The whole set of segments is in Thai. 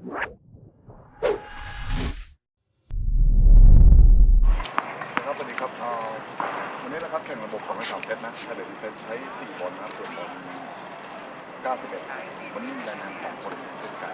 ครับสวัสดีครับเอ่อวันนี้นะครับแข่งระบบ2ใน3เซตนะถ้าเดี๋ยวเซตใช้ 4 บอลนะครับส่วนบอล91 วันนี้มีรายงานสองคนเช่นกัน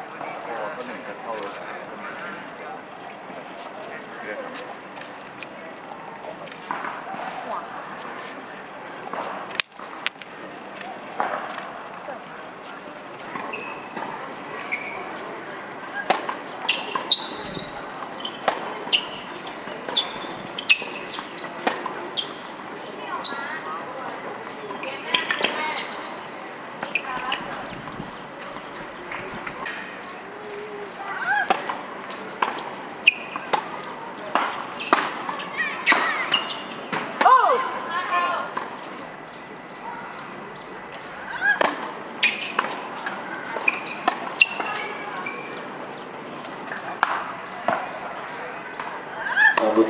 好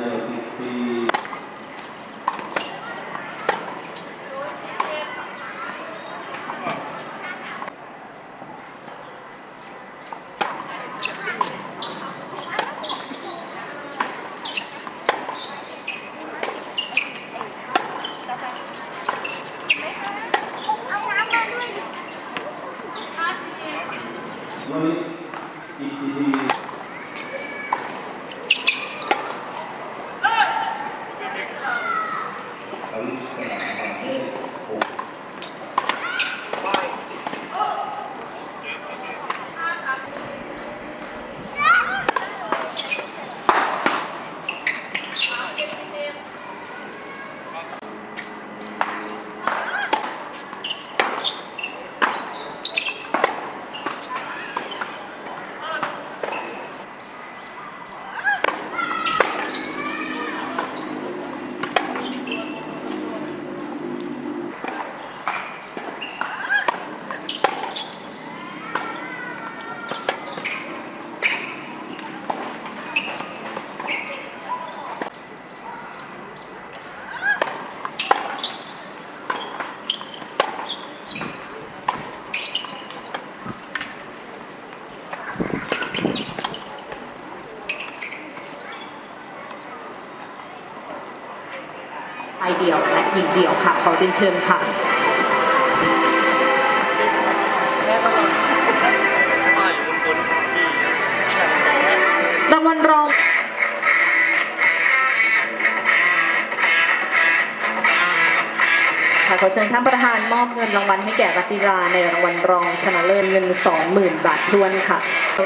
的。 วันนี้อีกทีทีอาวุธขนาดสามเมตรหก ชายเดี่ยวและหญิงเดี่ยวค่ะ ขอเรียนเชิญค่ะรางวัลรองค่ะขอเชิญท่านประธานมอบเงินรางวัลให้แก่รัตติราในรางวัลรองชนะเลิศเงิน 20,000 บาททวนค่ะ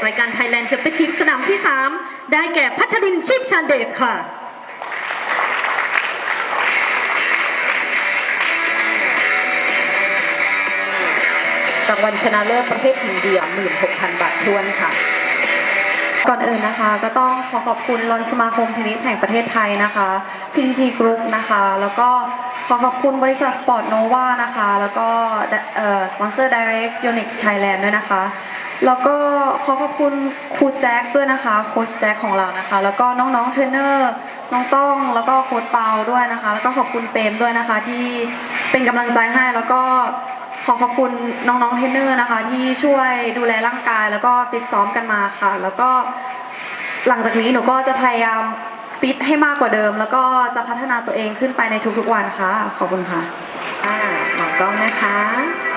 รายการ Thailand Championship สนามที่ 3 ได้แก่พัชรินชีพชาญเดชค่ะ รางวัลชนะเลิศประเภทหญิงเดี่ยว 16,000 บาททวนค่ะ ก่อนอื่นนะคะ ก็ต้องขอขอบคุณรอนสมาคมเทนนิสแห่งประเทศไทยนะคะ PTT Group นะคะ แล้วก็ขอขอบคุณบริษัทสปอร์ตโนวานะคะ แล้วก็สปอนเซอร์ Direct Unix Thailand ด้วยนะคะ แล้วก็ขอขอบคุณครูแจ็คด้วยนะคะ โค้ชแจ็คของเรานะคะ แล้วก็น้องๆเทรนเนอร์น้องต้องแล้วก็โค้ชเปาด้วยนะคะ แล้วก็ขอบคุณเฟมด้วยนะคะที่เป็นกำลังใจให้แล้วก็ อขอบคุณน้องๆเทรนเนอร์นะคะ ที่ช่วยดูแลร่างกาย แล้วก็ฟิตซ้อมกันมาค่ะ แล้วก็หลังจากนี้หนูก็จะพยายามฟิตให้มากกว่าเดิม แล้วก็จะพัฒนาตัวเองขึ้นไปในทุกๆวันค่ะ ขอบคุณค่ะอ่าหมอกล้องนะคะ